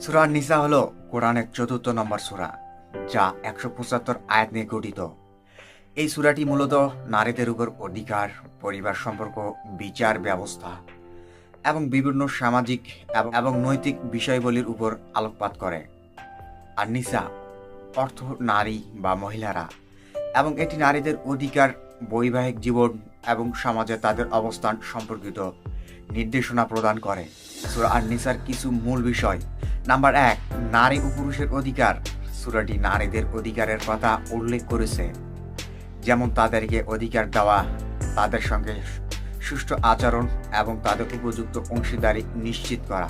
সুরা নিসা হলো কোরআনের চতুর্থ নম্বর সুরা, যা একশো পঁচাত্তর আয়াত নিয়ে গঠিত। এই সুরাটি মূলত নারীদের উপর অধিকার, পরিবার সম্পর্ক, বিচার ব্যবস্থা এবং বিভিন্ন সামাজিক এবং- নৈতিক বিষয়বলির উপর আলোকপাত করে। আর নিসা অর্থ নারী বা মহিলারা এবং এটি নারীদের অধিকার, বৈবাহিক জীবন এবং সমাজে তাদের অবস্থান সম্পর্কিত নির্দেশনা প্রদান করে। সুরা আর নিসার কিছু মূল বিষয় নাম্বার এক, নারী ও পুরুষের অধিকার। সুরাটি নারীদের অধিকারের কথা উল্লেখ করেছে। যেমন তাদেরকে অধিকার দেওয়া, তাদের সঙ্গে সুষ্ঠু আচরণ এবং তাদের উপযুক্ত অংশীদারি নিশ্চিত করা।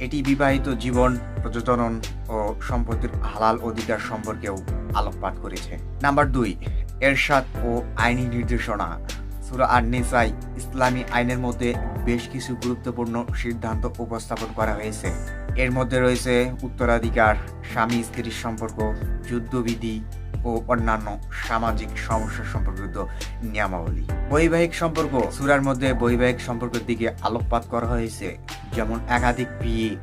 এটি বিবাহিত জীবন, প্রজনন ও সম্পত্তির হালাল অধিকার সম্পর্কেও আলোকপাত করেছে। নাম্বার দুই, এরশাদ ও আইনি নির্দেশনা। সুরা আর নিসাই ইসলামী আইনের মধ্যে বেশ কিছু গুরুত্বপূর্ণ সিদ্ধান্ত উপস্থাপন করা হয়েছে। এর মধ্যে রয়েছে উত্তরাধিকার, স্বামী স্ত্রীর সম্পর্ক, যুদ্ধবিধি ও অন্যান্য সামাজিক সমস্যা সম্পর্কিত নিয়মাবলী। বৈবাহিক সম্পর্ক, সুরার মধ্যে বৈবাহিক সম্পর্কের দিকে আলোকপাত করা হয়েছে, যেমন একাধিক বিয়ে,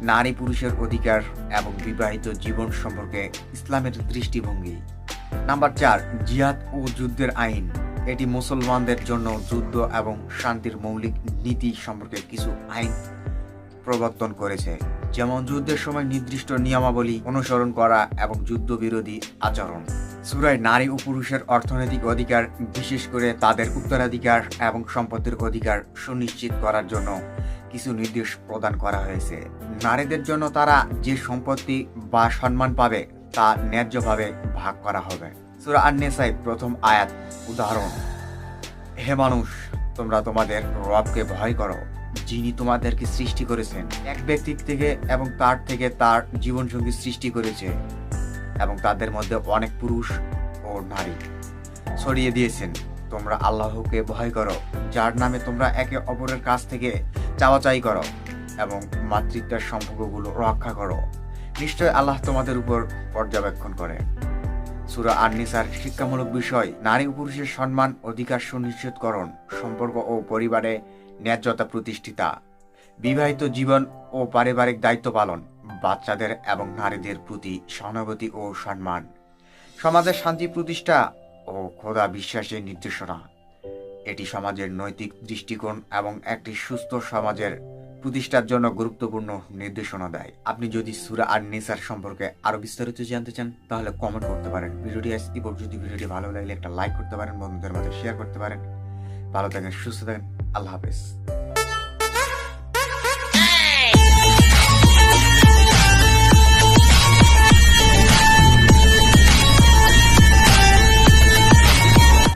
নারী পুরুষের অধিকার এবং বিবাহিত জীবন সম্পর্কে ইসলামের দৃষ্টিভঙ্গি। নাম্বার চার, জিহাদ ও যুদ্ধের আইন। এটি মুসলমানদের জন্য যুদ্ধ এবং শান্তির মৌলিক নীতি সম্পর্কে কিছু আইন প্রবর্তন করেছে। যেমন যুদ্ধের সময় নির্দিষ্ট নিয়মাবলী অনুসরণ করা এবং যুদ্ধবিরোধী আচরণ। সুরায় নারী ও পুরুষের অর্থনৈতিক অধিকার, বিশেষ করে তাদের উত্তরাধিকার এবং সম্পত্তির অধিকার সুনিশ্চিত করার জন্য কিছু নির্দেশ প্রদান করা হয়েছে। নারীদের জন্য তারা যে সম্পত্তি বা সম্মান পাবে তা ন্যায্যভাবে ভাগ করা হবে। সুরা আন্নেসাই, প্রথম আয়াত, উদাহরণ। হে মানুষ, তোমরা তোমাদের রবকে ভয় করো। যিনি তোমাদেরকে সৃষ্টি করেছেন, এক ব্যক্তি থেকে এবং তার থেকে তার জীবনসঙ্গী সৃষ্টি করেছে এবং তাদের মধ্যে অনেক পুরুষ ও নারী। ছড়িয়ে দিয়েছেন, তোমরা আল্লাহকে ভয় করো, যার নামে তোমরা একে অপরের কাছ থেকে চাওয়াচাই করো এবং মাতৃত্বের সম্পর্কগুলো রক্ষা করো। নিশ্চয় আল্লাহ তোমাদের উপর পর্যবেক্ষণ করে সুরা আননিসার শিক্ষামূলক বিষয়, নারী পুরুষের সম্মান, অধিকার সুনিশ্চিতকরণ, সম্পর্ক ও পরিবারে ন্যায্যতা প্রতিষ্ঠিতা, বিবাহিত জীবন ও পারিবারিক দায়িত্ব পালন, বাচ্চাদের এবং নারীদের প্রতি সহানুভূতি ও সম্মান, সমাজের শান্তি প্রতিষ্ঠা ও খোদা বিশ্বাসের নির্দেশনা। এটি সমাজের নৈতিক দৃষ্টিকোণ এবং একটি সুস্থ সমাজের প্রতিষ্ঠার জন্য গুরুত্বপূর্ণ নির্দেশনা দেয়। আপনি যদি সুরা আর নেসার সম্পর্কে আরও বিস্তারিত জানতে চান, তাহলে কমেন্ট করতে পারেন। ভিডিওটি আজ এই পর্যন্ত। ভিডিওটি ভালো লাগলে একটা লাইক করতে পারেন, বন্ধুদের মধ্যে শেয়ার করতে পারেন। ভালো থাকেন, সুস্থ থাকেন। আল্লাহ হাফেজ।